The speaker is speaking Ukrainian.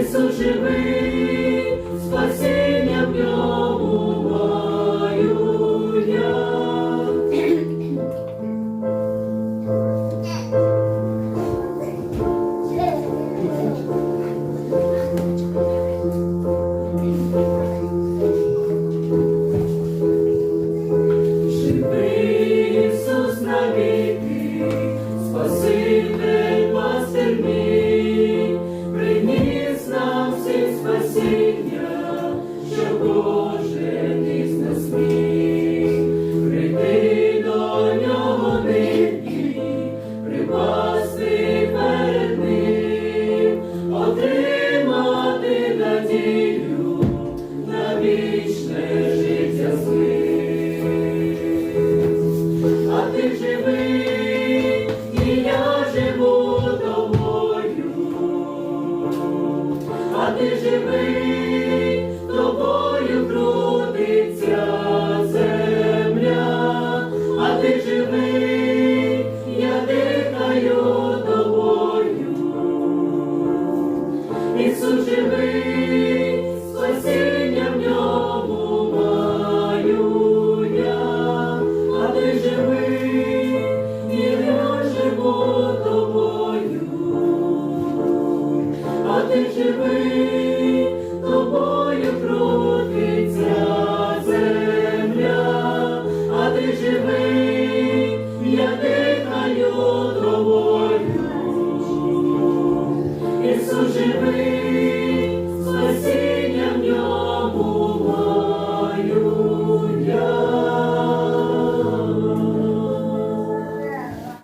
Ісус живий, спасіння goodbye.